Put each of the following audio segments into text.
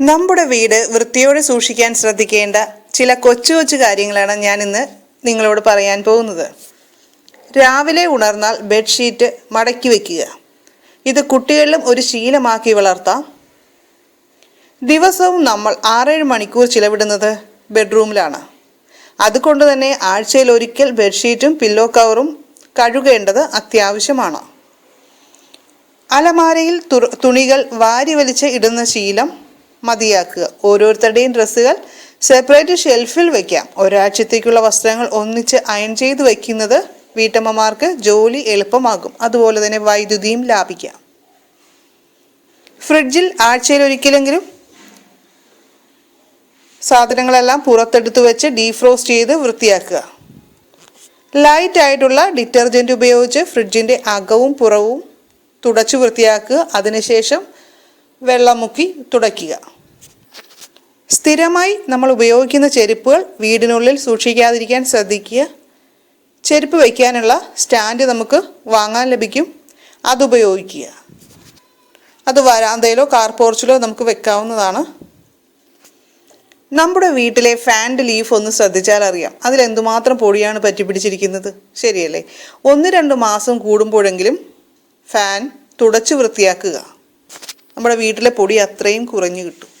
നമ്മുടെ വീട് വൃത്തിയോടെ സൂക്ഷിക്കാൻ ശ്രദ്ധിക്കേണ്ട ചില കൊച്ചു കൊച്ചു കാര്യങ്ങളാണ് ഞാൻ ഇന്ന് നിങ്ങളോട് പറയാൻ പോകുന്നത്. രാവിലെ ഉണർന്നാൽ ബെഡ്ഷീറ്റ് മടക്കി വയ്ക്കുക ഇത് കുട്ടികളിലും ഒരു ശീലമാക്കി വളർത്താം. ദിവസവും നമ്മൾ ആറേഴ് മണിക്കൂർ ചിലവിടുന്നത് ബെഡ്റൂമിലാണ്. അതുകൊണ്ട് തന്നെ ആഴ്ചയിൽ ഒരിക്കൽ ബെഡ്ഷീറ്റും പില്ലോ കവറും കഴുകേണ്ടത് അത്യാവശ്യമാണ്. അലമാരയിൽ തുണികൾ വാരി വലിച്ച് ഇടുന്ന ശീലം മതിയാക്കുക. ഓരോരുത്തരുടെയും ഡ്രസ്സുകൾ സെപ്പറേറ്റ് ഷെൽഫിൽ വയ്ക്കാം ഒരാഴ്ചത്തേക്കുള്ള വസ്ത്രങ്ങൾ ഒന്നിച്ച് അയൺ ചെയ്ത് വയ്ക്കുന്നത് വീട്ടമ്മമാർക്ക് ജോലി എളുപ്പമാകും. അതുപോലെ തന്നെ വൈദ്യുതിയും ലാഭിക്കാം. ഫ്രിഡ്ജിൽ ആഴ്ചയിൽ ഒരിക്കലെങ്കിലും സാധനങ്ങളെല്ലാം പുറത്തെടുത്ത് വെച്ച് ഡീഫ്രോസ്റ്റ് ചെയ്ത് വൃത്തിയാക്കുക. ലൈറ്റ് ആയിട്ടുള്ള ഡിറ്റർജന്റ് ഉപയോഗിച്ച് ഫ്രിഡ്ജിന്റെ അകവും പുറവും തുടച്ചു വൃത്തിയാക്കുക. അതിനുശേഷം വെള്ളം മുക്കി തുടയ്ക്കുക. സ്ഥിരമായി നമ്മൾ ഉപയോഗിക്കുന്ന ചെരുപ്പുകൾ വീടിനുള്ളിൽ സൂക്ഷിക്കാതിരിക്കാൻ ശ്രദ്ധിക്കുക. ചെരുപ്പ് വയ്ക്കാനുള്ള സ്റ്റാൻഡ് നമുക്ക് വാങ്ങാൻ ലഭിക്കും. അത് ഉപയോഗിക്കുക. അത് വരാന്തയിലോ കാർ പോർച്ചിലോ നമുക്ക് വെക്കാവുന്നതാണ്. നമ്മുടെ വീട്ടിലെ ഫാന്റെ ലീഫ് ഒന്ന് ശ്രദ്ധിച്ചാൽ അറിയാം. അതിൽ എന്തുമാത്രം പൊടിയാണ് പറ്റിപ്പിടിച്ചിരിക്കുന്നത് ശരിയല്ലേ? ഒന്ന് രണ്ട് മാസം കൂടുമ്പോഴെങ്കിലും ഫാൻ തുടച്ച് വൃത്തിയാക്കുക. നമ്മുടെ വീട്ടിലെ പൊടി അത്രയും കുറഞ്ഞു കിട്ടും.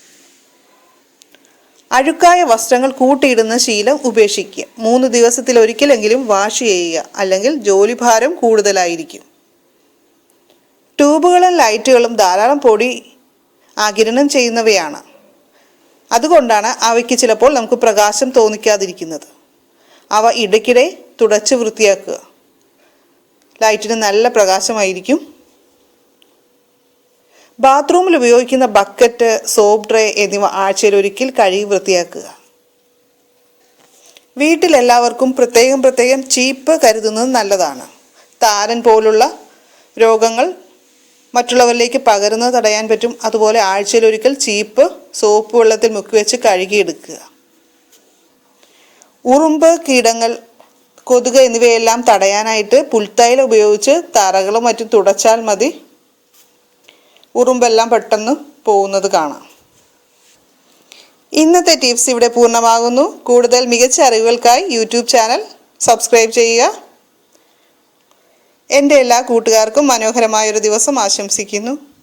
അഴുക്കായ വസ്ത്രങ്ങൾ കൂട്ടിയിടുന്ന ശീലം ഉപേക്ഷിക്കുക. മൂന്ന് ദിവസത്തിൽ ഒരിക്കലെങ്കിലും വാഷ് ചെയ്യുക. അല്ലെങ്കിൽ ജോലിഭാരം കൂടുതലായിരിക്കും. ട്യൂബുകളും ലൈറ്റുകളും ധാരാളം പൊടി ആകിരണം ചെയ്യുന്നവയാണ്. അതുകൊണ്ടാണ് അവയ്ക്ക് ചിലപ്പോൾ നമുക്ക് പ്രകാശം തോന്നിക്കാതിരിക്കുന്നത്. അവ ഇടയ്ക്കിടെ തുടച്ച് വൃത്തിയാക്കുക. ലൈറ്റിന് നല്ല പ്രകാശമായിരിക്കും. ബാത്റൂമിൽ ഉപയോഗിക്കുന്ന ബക്കറ്റ് സോപ്പ് ട്രേ എന്നിവ ആഴ്ചയിൽ ഒരിക്കൽ കഴുകി വൃത്തിയാക്കുക. വീട്ടിലെല്ലാവർക്കും പ്രത്യേകം പ്രത്യേകം ചീപ്പ് കരുതുന്നത് നല്ലതാണ്. താരൻ പോലുള്ള രോഗങ്ങൾ മറ്റുള്ളവരിലേക്ക് പകരുന്നത് തടയാൻ പറ്റും. അതുപോലെ ആഴ്ചയിൽ ഒരിക്കൽ ചീപ്പ് സോപ്പ് വെള്ളത്തിൽ മുക്കി വെച്ച് കഴുകിയെടുക്കുക. ഉറുമ്പ് കീടങ്ങൾ കൊതുക് എന്നിവയെല്ലാം തടയാനായിട്ട് പുൽത്തൈല ഉപയോഗിച്ച് തറകളും മറ്റും തുടച്ചാൽ മതി. ഉറുമ്പെല്ലാം പെട്ടെന്ന് പോകുന്നത് കാണാം. ഇന്നത്തെ ടിപ്സ് ഇവിടെ പൂർണമാകുന്നു. കൂടുതൽ മികച്ച അറിവുകൾക്കായി യൂട്യൂബ് ചാനൽ സബ്സ്ക്രൈബ് ചെയ്യുക. എന്റെ എല്ലാ കൂട്ടുകാർക്കും മനോഹരമായൊരു ദിവസം ആശംസിക്കുന്നു.